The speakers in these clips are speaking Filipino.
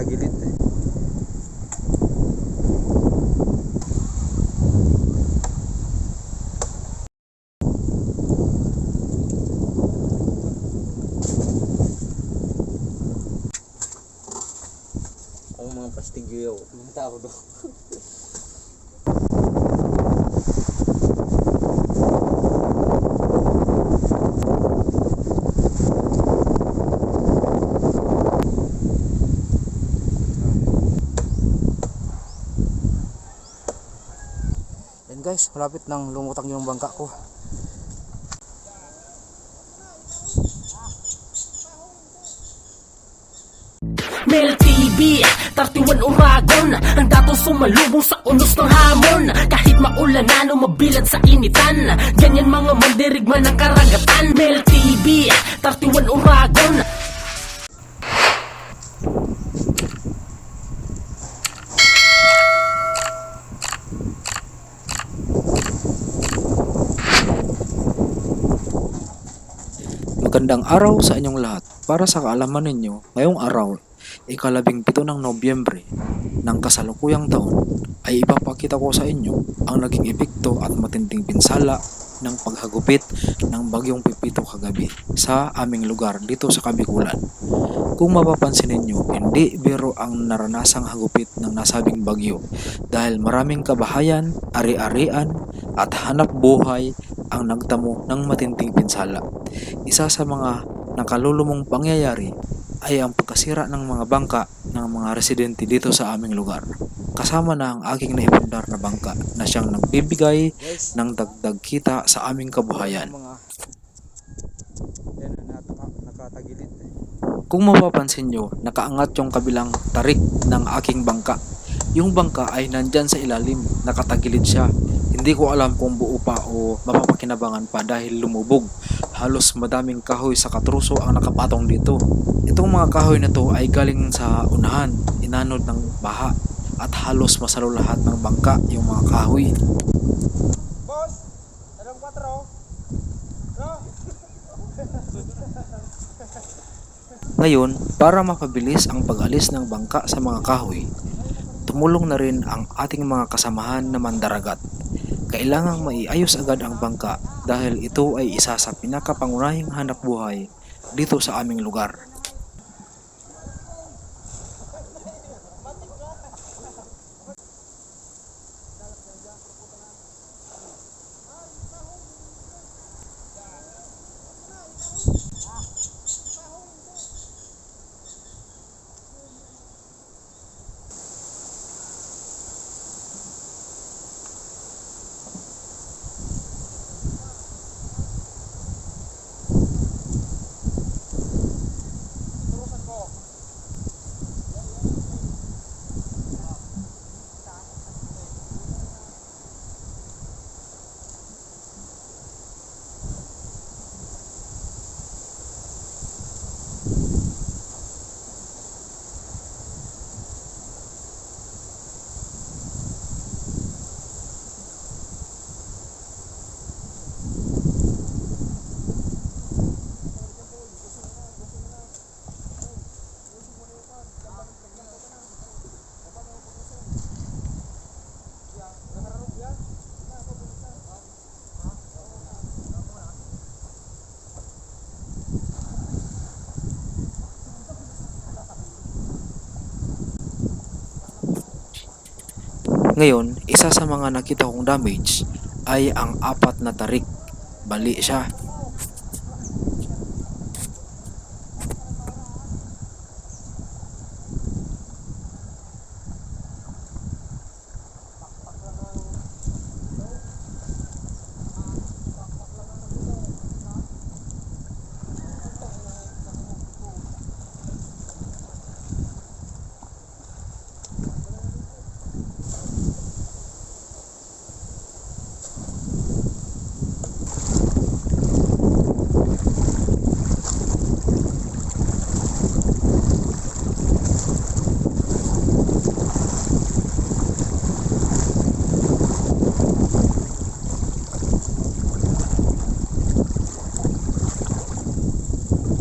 nakatagilid eh. Ang mga pastigyo, mga tao do. Guys, malapit nang lumutang yung bangka ko. Mel TV, 31 Uragon. Ang dato sumalubong sa unos ng hamon. Kahit maulanan o mabilad sa initan. Ganyan mga mandirigman ng karagatan. Mel TV, 31 Uragon Magandang araw sa inyong lahat. Para sa kaalaman ninyo, ngayong araw, ikalabing pito ng Nobyembre ng kasalukuyang taon, ay ipapakita ko sa inyo ang naging epekto at matinding pinsala ng paghagupit ng bagyong Pipito kagabi sa aming lugar dito sa Kabikulan. Kung mapapansin ninyo, hindi biro ang naranasang hagupit ng nasabing bagyo dahil maraming kabahayan, ari-arian at hanap buhay ang nagtamo ng matinding pinsala. Isa sa mga nakalulumong pangyayari ay ang pagkasira ng mga bangka ng mga residente dito sa aming lugar. Kasama na ang aking naipundar na bangka na siyang nagbibigay ng dagdag kita sa aming kabuhayan. eh. Kung mapapansin nyo, nakaangat yung kabilang tarik ng aking bangka. Yung bangka ay nandyan sa ilalim, nakatagilid siya. Hindi ko alam kung buo pa o mapapakinabangan pa dahil lumubog. Halos madaming kahoy sa katruso ang nakapatong dito. Itong mga kahoy na to ay galing sa unahan, inanod ng baha at halos masalo lahat ng bangka yung mga kahoy. Boss, anong 4? No? Ngayon, para mapabilis ang pag-alis ng bangka sa mga kahoy, tumulong na rin ang ating mga kasamahan na mandaragat. Kailangang maiayos agad ang bangka dahil ito ay isa sa pinakapangunahing hanap buhay dito sa aming lugar. Ngayon, isa sa mga nakita kong damage ay ang apat na tarik. Bali siya.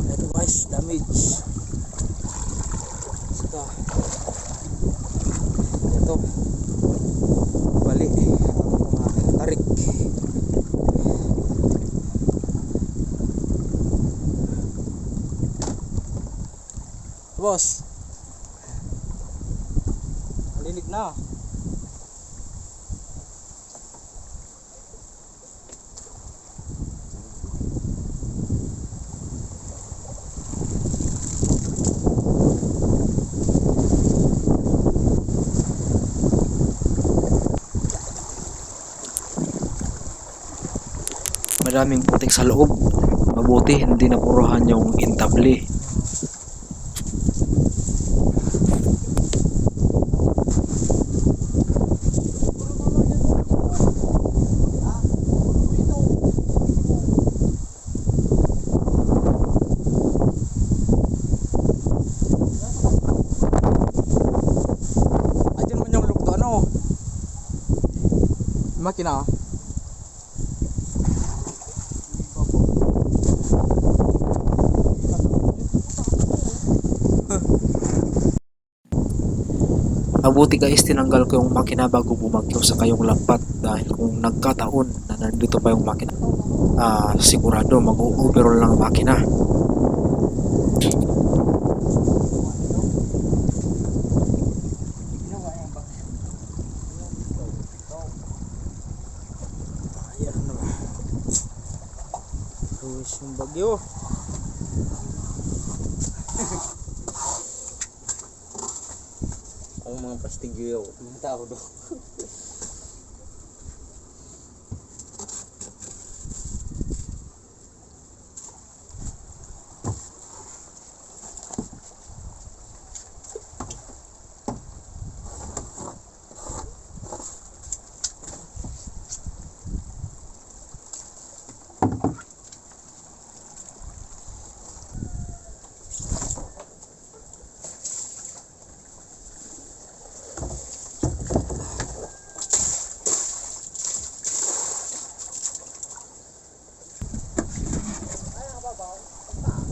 Ito guys, damage. Saka, Boss. Malilig na. Madaming putik sa loob. Mabuti hindi napuruhan yung intabli. Ay, dyan man yung lukto ano. Yung Makina. Mabuti guys, tinanggal ko yung makina bago bumagyo sa kayong lampat dahil kung nagkataon na nandito pa yung makina, ah, sigurado mag-overall lang ang makina. Ruwis yung bagyo. Ang mga pastigyo. Mga tao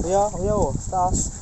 我要我要我杀死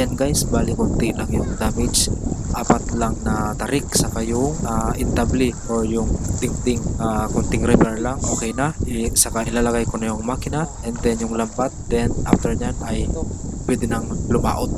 Ayan guys, bali konti lang yung damage. Apat lang na tarik sa kayong ah, intabli or yung tingting ah, konting repair lang, okay na. I, saka ilalagay ko na yung makina and then yung lampat. Then after nyan ay pwede nang lumaot.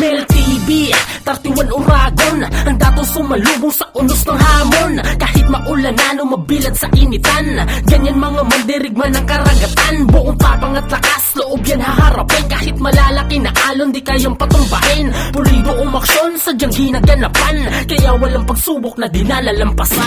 Mel TV, 31 Uragon Ang datong sumalubong sa unos ng hamon Kahit maulanan o mabilad sa initan Ganyan mga mandirigman ng karagatan Buong tapang at lakas, loob yan haharapin malalaki na alon, di kayang patumbahin. Pulido umaksyon, sadyang hinaganapan Kaya walang pagsubok na dinalalampasan